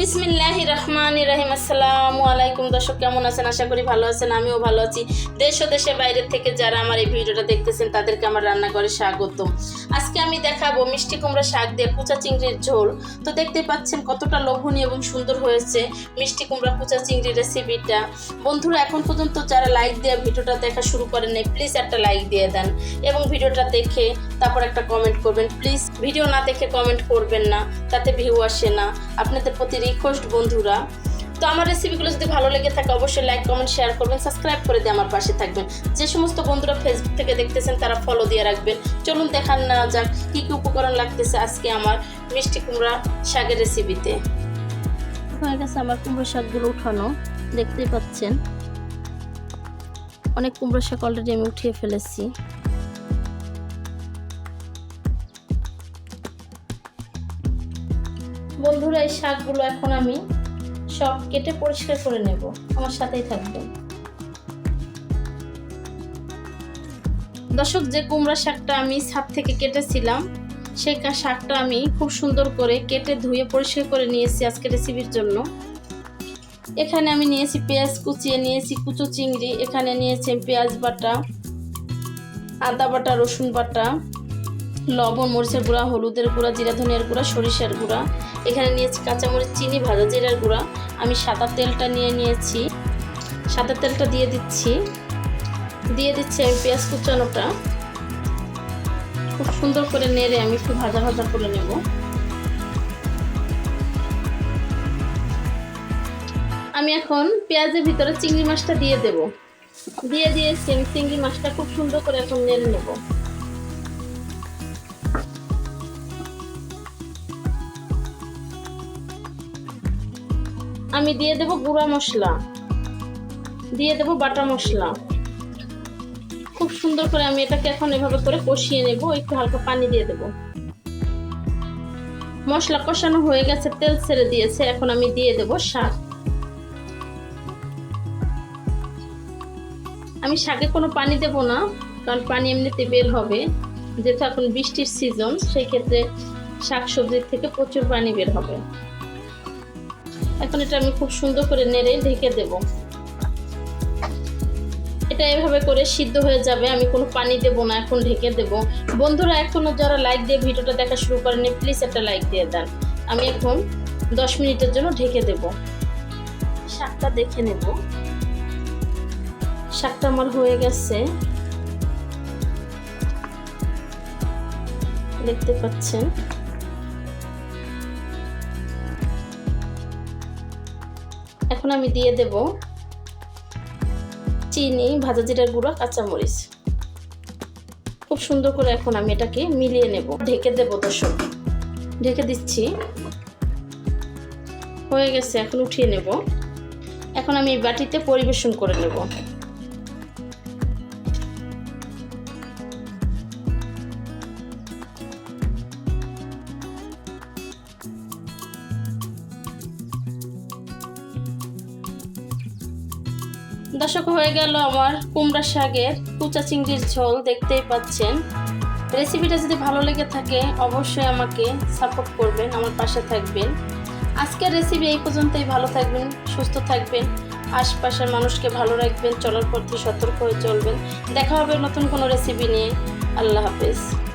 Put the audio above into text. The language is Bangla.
বিসমিল্লাহ রহমান রহিম। আসসালামু আলাইকুম। দর্শক, কেমন আছেন? আশা করি ভালো আছেন, আমিও ভালো আছি। দেশ ও দেশের বাইরের থেকে যারা আমার এই ভিডিওটা দেখতেছেন, তাদেরকে আমার রান্নাঘরে স্বাগত। আজকে আমি দেখাবো মিষ্টি কুমড়া শাক দিয়ে কুচা চিংড়ির ঝোল। তো দেখতে পাচ্ছেন কতটা লোভনীয় এবং সুন্দর হয়েছে মিষ্টি কুমড়া কুচা চিংড়ির রেসিপিটা। বন্ধুরা, এখন পর্যন্ত যারা লাইক দেওয়া ভিডিওটা দেখা শুরু করেন নাই, প্লিজ একটা লাইক দিয়ে দেন এবং ভিডিওটা দেখে তারপর একটা কমেন্ট করবেন। প্লিজ, ভিডিও না দেখে কমেন্ট করবেন না, তাতে ভিউ আসে না। আপনাদের প্রতি রিকোয়েস্ট বন্ধুরা। তো আমার রেসিপিগুলো যদি ভালো লেগে থাকে, অবশ্যই লাইক কমেন্ট শেয়ার করবেন সাবস্ক্রাইব করে দিয়ে আমার পাশে থাকবেন। যে সমস্ত বন্ধুরা ফেসবুক থেকে দেখতেছেন, তারা ফলো দিয়ে রাখবেন। চলুন দেখান না যাক কী কী উপকরণ লাগতেছে আজকে আমার মিষ্টি কুমড়া শাকের রেসিপিতে হয়ে গেছে আমার কুমড়ো শাকগুলো উঠানো, দেখতেই পাচ্ছেন। অনেক কুমড়ো শাক অলরেডি আমি উঠিয়ে ফেলেছি। বন্ধুরা, এই শাকগুলো এখন আমি সব কেটে পরিষ্কার করে নেব। আমার সাথেই থাকবে দর্শক, যে কুমড়া শাকটা আমি ছাদ থেকে কেটেছিলাম, সেই শাকটা আমি খুব সুন্দর করে কেটে ধুয়ে পরিষ্কার করে নিয়েছি আজকে রেসিপির জন্য। এখানে আমি নিয়েছি পেঁয়াজ কুচিয়ে, নিয়েছি কুচো চিংড়ি, এখানে নিয়েছি পেঁয়াজ বাটা, আদা বাটা, রসুন বাটা লবণ, মরিচের গুঁড়া, হলুদের গুঁড়া, জিরা ধনিয়ার গুঁড়া, সরিষার গুঁড়া। এখানে নিয়েছি কাঁচামরিচ, চিনি, ভাজা জিরার গুঁড়া। আমি সাদা তেলটা নিয়ে নিয়েছি। সাদা তেলটা দিয়ে দিচ্ছি। দিয়ে দিচ্ছি আমি পেঁয়াজ কুচানোটা। খুব সুন্দর করে নেড়ে আমি একটু ভাজা ভাজা করে নেব। আমি এখন পেঁয়াজের ভিতরে চিংড়ি মাছটা দিয়ে দেব। দিয়ে দিয়েছি আমি চিংড়ি মাছটা খুব সুন্দর করে এখন নেড়ে নেব। আমি দিয়ে দেব গুঁড়া মশলা। দিয়ে দেব বাটা মশলা। খুব সুন্দর করে আমি এটাকে এখন এভাবে করে কষিয়ে নেব, একটু হালকা পানি দিয়ে দেব। মশলা কষানো হয়ে গেছে, তেল ছেড়ে দিয়েছে, এখন আমি দিয়ে দেব শাক। আমি শাকে কোনো পানি দেব না, কারণ পানি এমনিতে বের হবে। যেহেতু এখন বৃষ্টির সিজন সেই ক্ষেত্রে শাক সবজির থেকে প্রচুর পানি বের হবে। এখন এটা আমি খুব সুন্দর করে নেড়ে ঢেকে দেব। এটা এভাবে করে সিদ্ধ হয়ে যাবে, আমি কোনো পানি দেব না, এখন ঢেকে দেব। বন্ধুরা, এখনও যারা লাইক দিয়ে ভিডিওটা দেখা শুরু করেনি প্লিজ একটা লাইক দিয়ে দেন। আমি এখন দশ মিনিটের জন্য ঢেকে দেব। শাকটা দেখে নেব। শাকটা আমার হয়ে গেছে। দেখতে পাচ্ছেন? এখন আমি দিয়ে দেব চিনি, ভাজা জিরার গুঁড়ো, কাঁচামরিচ। খুব সুন্দর করে এখন আমি এটাকে মিলিয়ে নেব। ঢেকে দেব দর্শক। ঢেকে দিচ্ছি। হয়ে গেছে, এখন উঠিয়ে নেব। এখন আমি বাটিতে পরিবেশন করে নেব। দর্শক হয়ে গেল আমার কুমড়া শাকের কুচা চিংড়ির ঝোল, দেখতেই পাচ্ছেন। রেসিপিটা যদি ভালো লেগে থাকে, অবশ্যই আমাকে সাপোর্ট করবেন, আমার পাশে থাকবেন। আজকের রেসিপি এই পর্যন্তই, ভালো থাকবেন, সুস্থ থাকবেন, আশপাশের মানুষকে ভালো রাখবেন, চলার পথে সতর্ক হয়ে চলবেন। দেখা হবে নতুন কোনো রেসিপি নিয়ে। আল্লাহ হাফেজ।